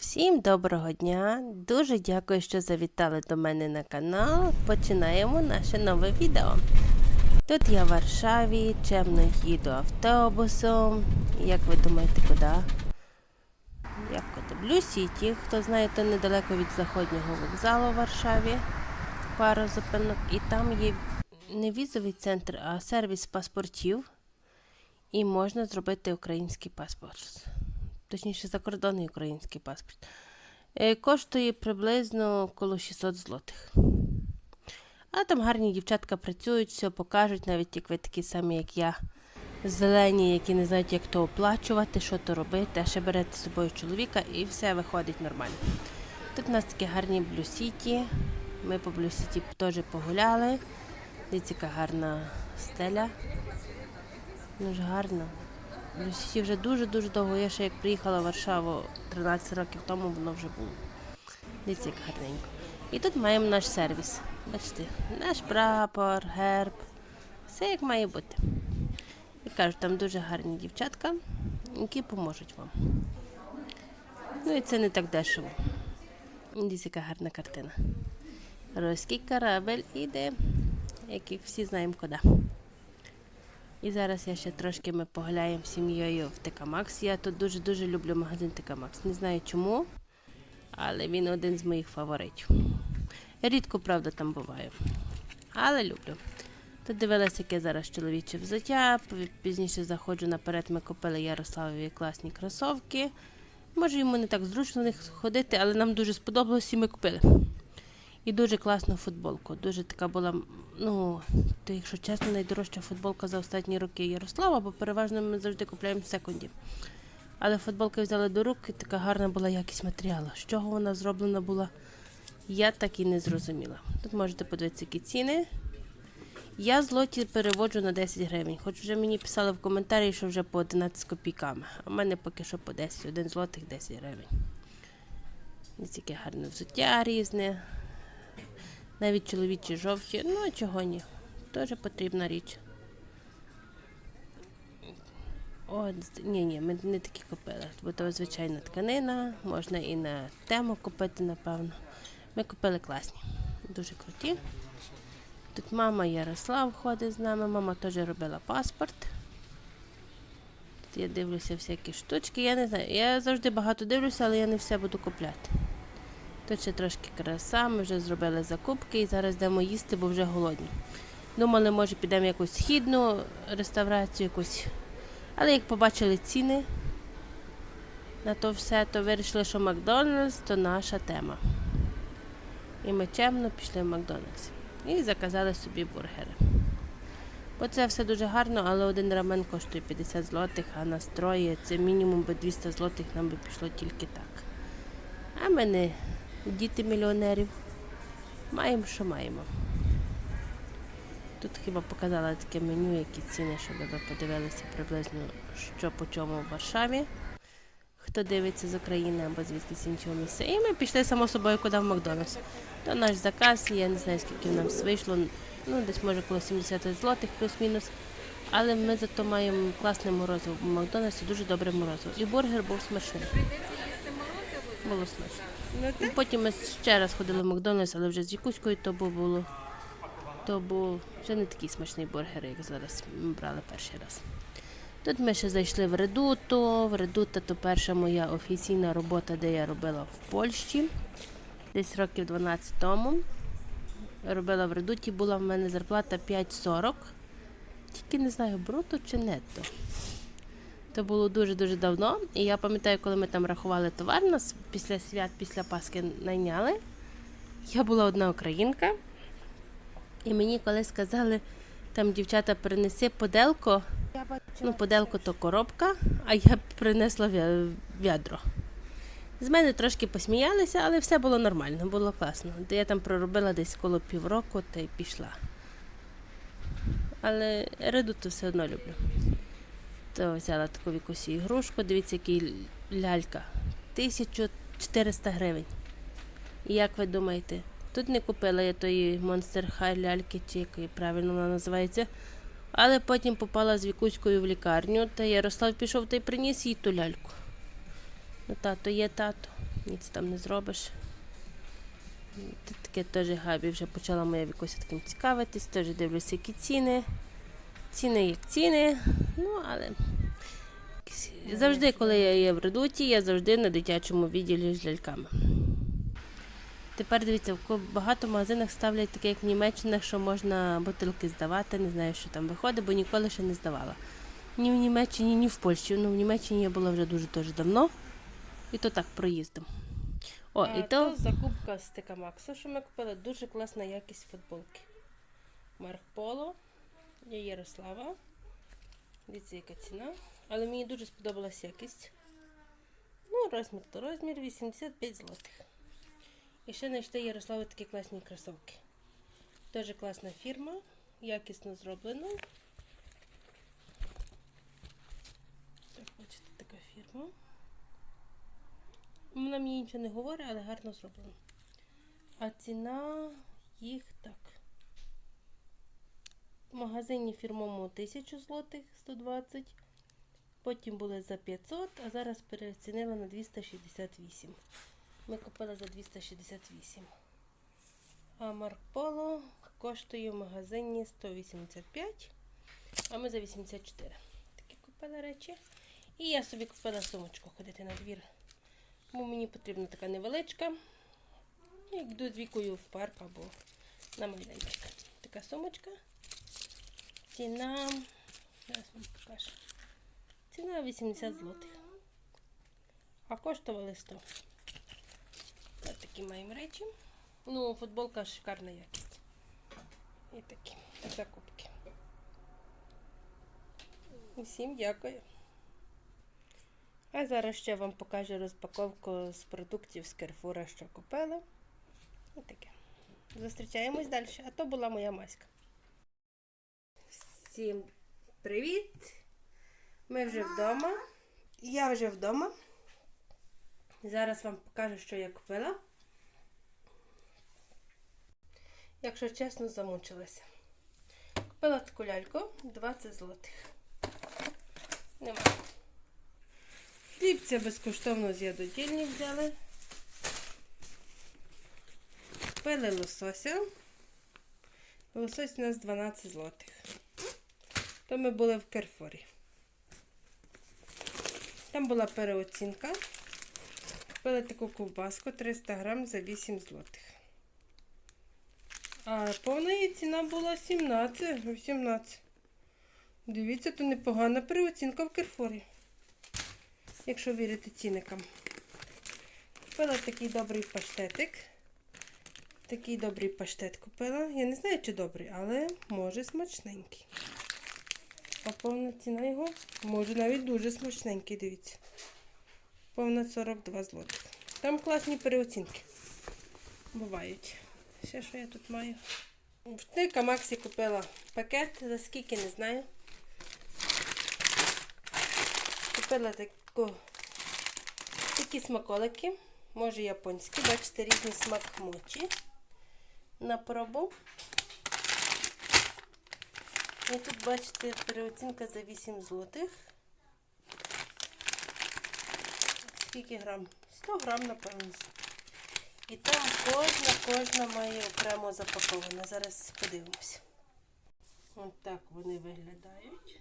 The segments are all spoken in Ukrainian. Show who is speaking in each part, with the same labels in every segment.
Speaker 1: Всім доброго дня! Дуже дякую, що завітали до мене на канал. Починаємо наше нове відео. Тут я в Варшаві, чемно їду автобусом. Як ви думаєте, куди? Я в Сіті. Хто знає, то недалеко від заходнього вокзалу в Варшаві. Пару зупинок. І там є не візовий центр, а сервіс паспортів. І можна зробити український паспорт точніше закордонний український паспорт. Е, Коштує приблизно коло 600 злотих. А там гарні дівчатка працюють, все покажуть, навіть як ви такі самі, як я, зелені, які не знають, як то оплачувати, що то робити, а ще берете з собою чоловіка і все виходить нормально. Тут у нас такі гарні блюсіті. Ми по блюсіті теж погуляли. Дивіться, яка гарна стеля. Дуже гарно. Люсі вже дуже-дуже довго. Я ще як приїхала в Варшаву 13 років тому, воно вже було. Дивіться, як гарненько. І тут маємо наш сервіс. Бачите, наш прапор, герб. Все як має бути. І кажуть, там дуже гарні дівчатка, які поможуть вам. Ну і це не так дешево. Дивіться, яка гарна картина. Руський корабель іде, як і всі знаємо куди. І зараз я ще трошки ми погуляємо сім'єю в ТК Макс. Я тут дуже-дуже люблю магазин ТК Макс. Не знаю чому, але він один з моїх фаворитів. Рідко, правда, там буваю. Але люблю. Тут дивилася, яке зараз чоловіче взуття. Пізніше заходжу наперед, ми купили Ярославові класні кросовки. Може, йому не так зручно в них ходити, але нам дуже сподобалось і ми купили. І дуже класну футболку. Дуже така була, ну, то, якщо чесно, найдорожча футболка за останні роки Ярослава, бо переважно ми завжди купуємо в секунді. Але футболка взяли до рук, і така гарна була якість матеріалу. З чого вона зроблена була, я так і не зрозуміла. Тут можете подивитися, які ціни. Я злоті переводжу на 10 гривень. Хоч вже мені писали в коментарі, що вже по 11 копійками. А в мене поки що по 10, 1 злотих 10 гривень. Ось яке гарне взуття різне. Навіть чоловічі жовті, ну а чого ні. Теж потрібна річ. О, ні, ні, ми не такі купили, бо то звичайна тканина, можна і на тему купити, напевно. Ми купили класні, дуже круті. Тут мама Ярослав ходить з нами, мама теж робила паспорт. Тут я дивлюся всякі штучки. Я не знаю, я завжди багато дивлюся, але я не все буду купляти. Тут ще трошки краса, ми вже зробили закупки і зараз йдемо їсти, бо вже голодні. Думали, може підемо в якусь східну реставрацію, якусь. Але як побачили ціни на то все, то вирішили, що Макдональдс то наша тема. І ми чемно пішли в Макдональдс. І заказали собі бургери. Бо це все дуже гарно, але один рамен коштує 50 злотих, а нас троє це мінімум би 200 злотих нам би пішло тільки так. А ми не діти мільйонерів. Маємо, що маємо. Тут хіба показала таке меню, які ціни, щоб ви подивилися приблизно, що по чому в Варшаві. Хто дивиться з України або звідкись іншого місця. І ми пішли само собою куди в Макдональдс. То наш заказ, я не знаю, скільки в нас вийшло. Ну, десь може коло 70 злотих плюс-мінус. Але ми зато маємо класне морозиво. В Макдональдсі дуже добре морозиво. І бургер був смачний. Було смачно. І потім ми ще раз ходили в Макдональдс, але вже з Якуською, то було. То був вже не такий смачний бургер, як зараз ми брали перший раз. Тут ми ще зайшли в Редуту. В Редута то перша моя офіційна робота, де я робила в Польщі. Десь років 12 тому. Робила в Редуті, була в мене зарплата 5,40. Тільки не знаю, бруто чи нетто. То було дуже-дуже давно. І я пам'ятаю, коли ми там рахували товар, нас після свят, після Пасхи найняли. Я була одна українка. І мені колись сказали, там дівчата принеси поделко. Ну, поделко то коробка, а я принесла вя- відро. З мене трошки посміялися, але все було нормально, було класно. Я там проробила десь коло півроку та й пішла. Але редуту все одно люблю. Взяла таку якусь ігрушку, дивіться, який лялька. 1400 гривень. І як ви думаєте, тут не купила я тої Monster High ляльки, чи якої правильно вона називається. Але потім попала з Вікуською в лікарню, та Ярослав пішов та й приніс їй ту ляльку. Ну, тато є тато.
Speaker 2: ніц там не зробиш. Таке теж габі вже почала моя Вікуся таким цікавитись, теж дивлюся, які ціни. Ціни як ціни. Ну, але завжди, коли я є в редуті, я завжди на дитячому відділі з ляльками. Тепер дивіться, в багато магазинах ставлять таке, як в Німеччинах, що можна бутилки здавати. Не знаю, що там виходить, бо ніколи ще не здавала. Ні в Німеччині, ні в Польщі. Ну, в Німеччині я була вже дуже дуже давно. І то так проїздом. О, і то закупка з Тика Максу, що ми купили. Дуже класна якість футболки. Марк Поло, я Ярослава. Дивіться, яка ціна. Але мені дуже сподобалась якість. Ну, розмір то розмір 85 злотих. І ще знайшли Ярославу такі класні кросовки. Дуже класна фірма, якісно зроблено. Так, бачите, така фірма. Вона мені нічого не говорить, але гарно зроблено. А ціна їх так. В магазині фірмовому 1000 злотих 120. Потім були за 500, а зараз переоцінила на 268. Ми купили за 268. А Марк Поло коштує в магазині 185, а ми за 84. Такі купили речі. І я собі купила сумочку ходити на двір. Бо мені потрібна така невеличка. Як йду з в парк або на майданчик. Така сумочка. Ціна. Зараз вам покажу. Ціна 80 злотих. А коштували 100. Ось такі маємо речі. Ну, футболка шикарна якість. І такі закупки. Усім дякую. А зараз ще вам покажу розпаковку з продуктів з Керфура, що купила. І таке. Зустрічаємось далі. А то була моя маська. Всім привіт! Ми вже вдома. Я вже вдома. Зараз вам покажу, що я купила. Якщо чесно, замучилася. Купила таку ляльку 20 злотих. Нема. Хлібця безкоштовно з ядодільні взяли. Купили лосося. Лосось у нас 12 злотих. То ми були в Керфорі. Там була переоцінка. Купили таку ковбаску 300 грам за 8 злотих. А повна її ціна була 17, 18. Дивіться, то непогана переоцінка в Керфорі. Якщо вірити цінникам. Купила такий добрий паштетик. Такий добрий паштет купила. Я не знаю, чи добрий, але може смачненький. А повна ціна його може навіть дуже смачненький, дивіться. Повна 42 злотих. Там класні переоцінки. Бувають. Ще що я тут маю? В Максі купила пакет, за скільки не знаю. Купила таку, такі смаколики, може японські, бачите, різний смак мочі на пробу. І тут, бачите, переоцінка за 8 злотих. Скільки грам? 100 грам, напевно. І там кожна, кожна має окремо запакована. Зараз подивимося. Ось так вони виглядають.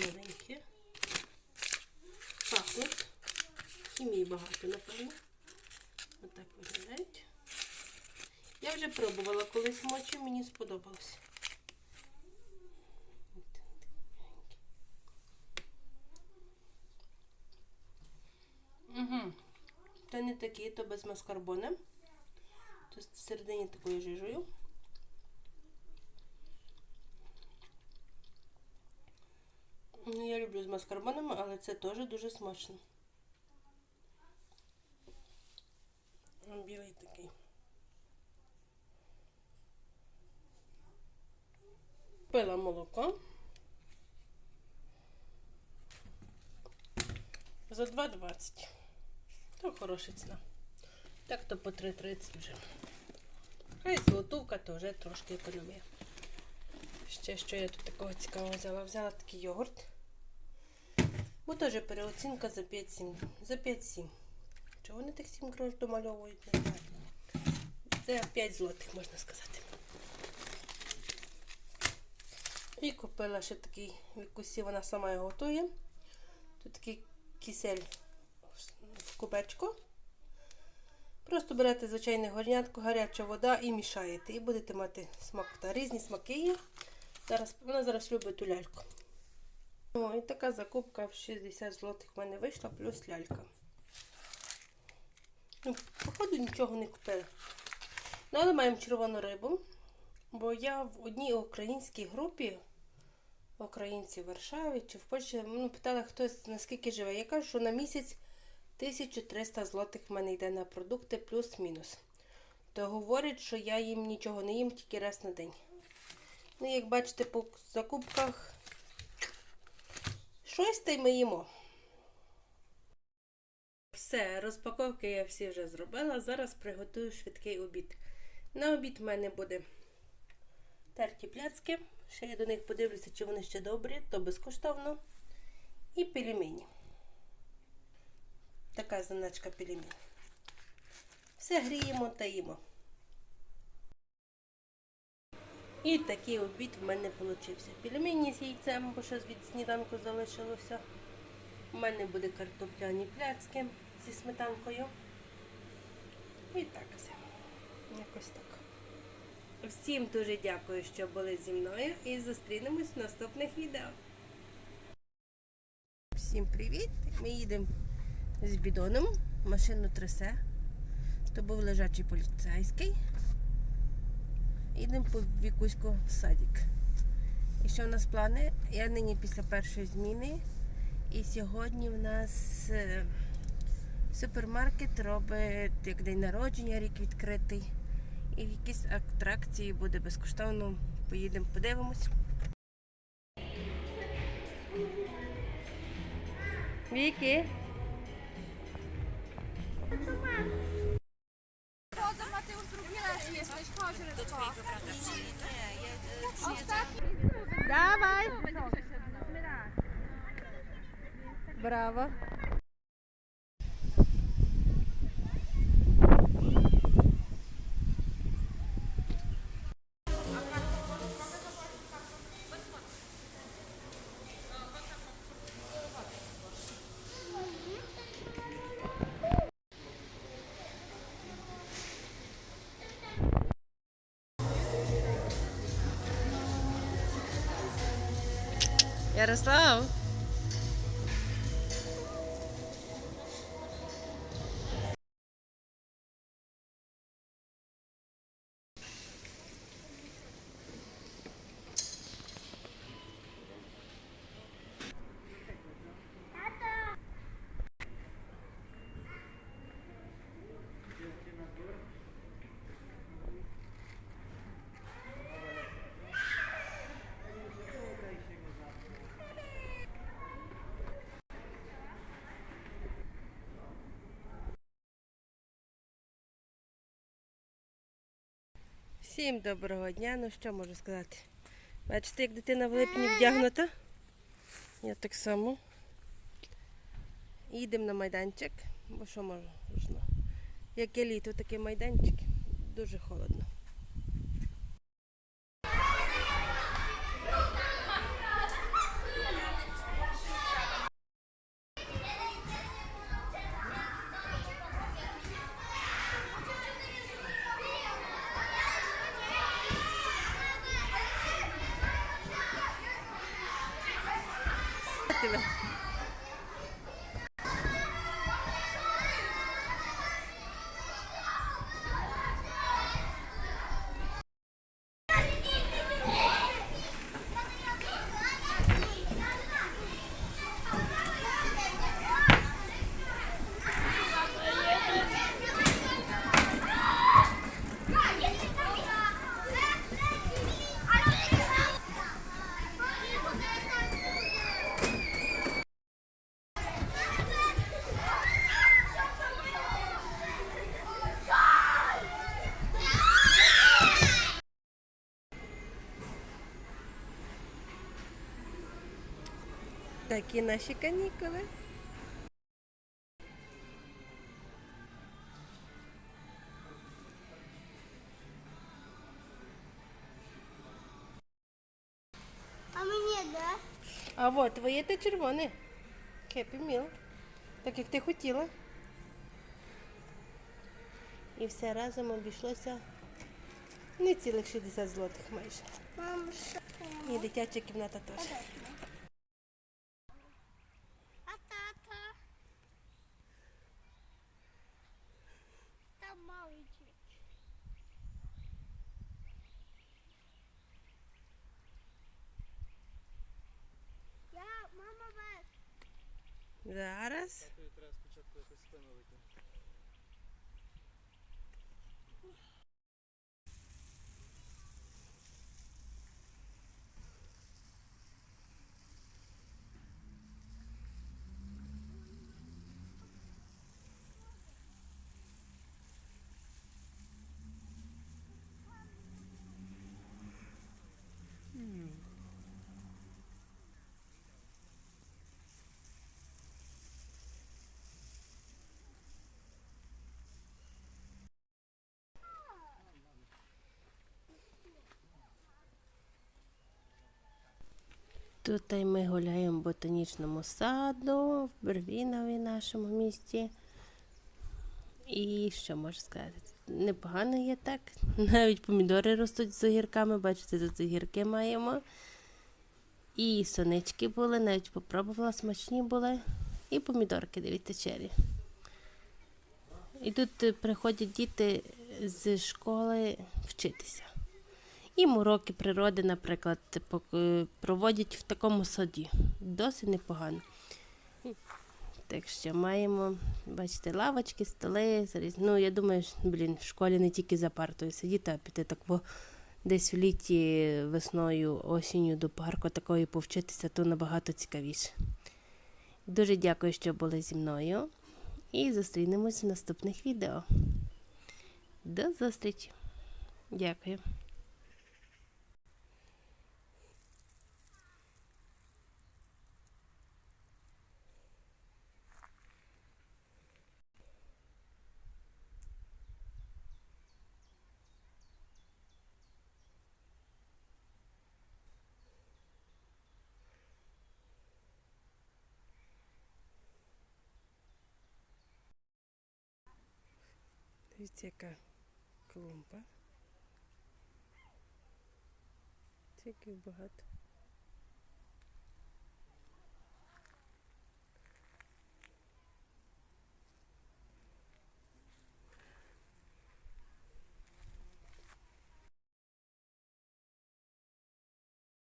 Speaker 2: Маленькі. Пахнуть. Хімії багато, напевно. Ось так виглядають. Я вже пробувала колись мочі, мені сподобалось. Угу. То не такі, то без маскарбони. То всередині такою жижею. Ну, Я люблю з маскарбонами, але це теж дуже смачно. Білий такий. Пила молоко. За 2,20. То хороша ціна. Так то по 3,30 вже. А і золотувка то вже трошки економія. Ще що я тут такого цікавого взяла? Взяла такий йогурт. Бо теж переоцінка за 5-7. За 5-7. Чого вони тих 7 грош домальовують? Не знаю. Це 5 злотих, можна сказати. І купила ще такий вікусі, вона сама його готує. Тут такий кисель в. Просто берете звичайне горнятко, гаряча вода і мішаєте. І будете мати смак. Та різні смаки є. Зараз, вона зараз любить ту ляльку. О, і така закупка в 60 злотих в мене вийшла, плюс лялька. Ну, походу нічого не купила. Ну, але маємо червону рибу. Бо я в одній українській групі, українці в Варшаві чи в Польщі, ну, питала хтось наскільки живе. Я кажу, що на місяць 1300 злотих в мене йде на продукти плюс-мінус. То говорять, що я їм нічого не їм тільки раз на день. Ну, як бачите, по закупках щось та й ми їмо. Все, розпаковки я всі вже зробила. Зараз приготую швидкий обід. На обід в мене буде терті пляцки. Ще я до них подивлюся, чи вони ще добрі, то безкоштовно. І пельмені. Така заначка пельмень. Все гріємо та їмо. І такий обід в мене вийшов. Пельмені з яйцем, бо щось від сніданку залишилося. У мене буде картопляні пляцки зі сметанкою. І так все. Якось так. Всім дуже дякую, що були зі мною і зустрінемось в наступних відео. Всім привіт! Ми їдемо з бідоном. Машину трясе. То був лежачий поліцейський. Їдемо по вікуську в садик. І що в нас плани? Я нині після першої зміни. І сьогодні в нас е, супермаркет робить як день народження, рік відкритий. І якісь атракції буде безкоштовно. Поїдемо, подивимось. Віки.
Speaker 3: Chodzę Mateusz, drugi raz jesteś, chodź Rybko.
Speaker 2: Ostatni. Dawaj. Brawo. Ярослав. Всім доброго дня. Ну що можу сказати? Бачите, як дитина в липні вдягнута. Я так само. Їдемо на майданчик, бо що можна? Яке літо, таке майданчик. Дуже холодно. 对吧？
Speaker 1: Такі наші канікули.
Speaker 4: А мені де?
Speaker 1: А от твоє те червоне. Happy Meal. Так як ти хотіла. І все разом обійшлося не цілих 60 злотих майже. І дитяча кімната теж.
Speaker 4: А тата? Там маленький. Я, мама, без.
Speaker 1: Зараз. Тут ми гуляємо в ботанічному саду, в Бервінові нашому місті. І що можу сказати? Непогано є так. Навіть помідори ростуть з огірками. Бачите, тут огірки маємо. І сонечки були, навіть попробувала, смачні були. І помідорки, дивіться, чері. І тут приходять діти з школи вчитися. Їм уроки природи, наприклад, е, проводять в такому саді. Досить непогано. Так що маємо, бачите, лавочки, столи. Ну, я думаю, блін, в школі не тільки за партою сидіти, а піти так во- десь в літі, весною, осінню до парку такої повчитися, то набагато цікавіше. Дуже дякую, що були зі мною. І зустрінемось в наступних відео. До зустрічі. Дякую. Дивіться, яка клумба. Тільки багато.